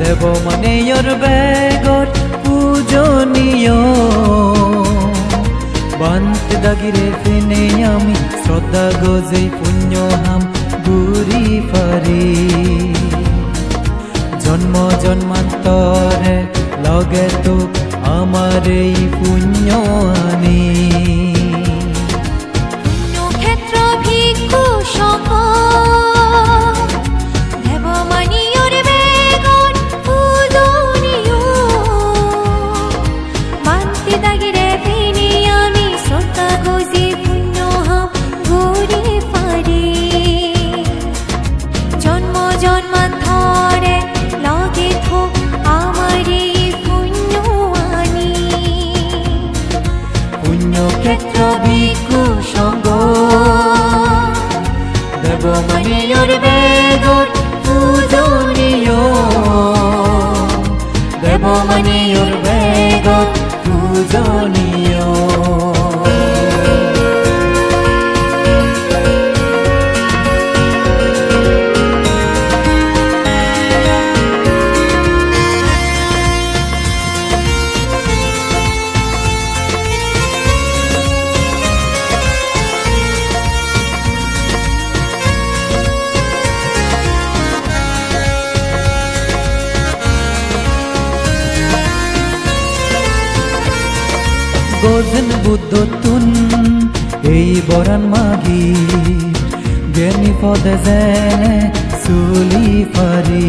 দেবমানিয়র বেগর পূজনীয় বান্ত দাগিরে ফেনে আমি শ্রদ্ধা গজে পুণ্য হাম গুরি পারি জন্ম জন্মান্তরে লগে তো আমার এই পুণ্য পুণ্যক্ষেত্র ভিক্ষু সঙ্গ দেবমণিয়র বেগর পূজনীয় দেবমণিয়র বেগর পূজনীয় গোজন বুদ্ধ তুন এই বরান মাগি। জ্ঞানী পদে যেনে চুলি পারি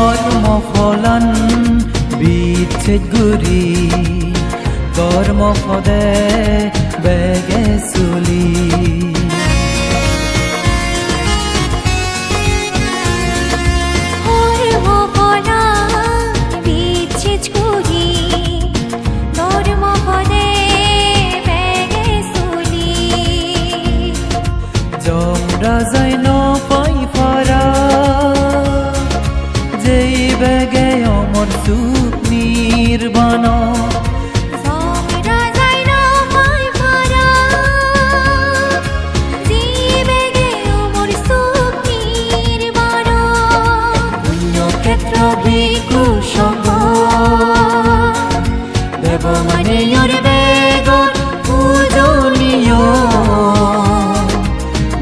কর্ম ফলন বিচ্ছেদ গুরি কর্ম পদে বেগে চুলি পূজনীয়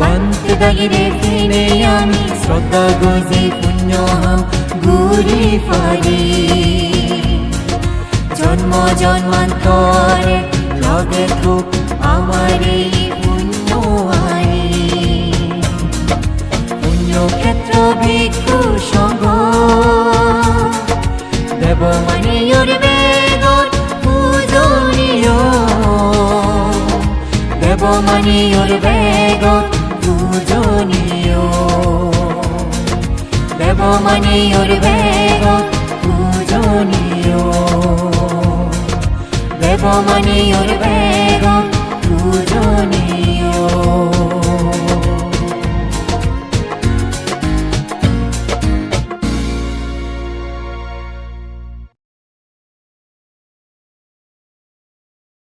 বান্তে দাগিরে ফিরে আমি শ্রদ্ধা গজি পুণ্য হাম গুরি পারি জন্ম জন্মান্তরে লগে খুব আমার এই পুণ্য আনি পুণ্যক্ষেত্র ভিক্ষু সঙ্গ। দেবমানিয়র বেগর পূজনীয়। 레버머니요르베고 구조니요 레버머니요르베고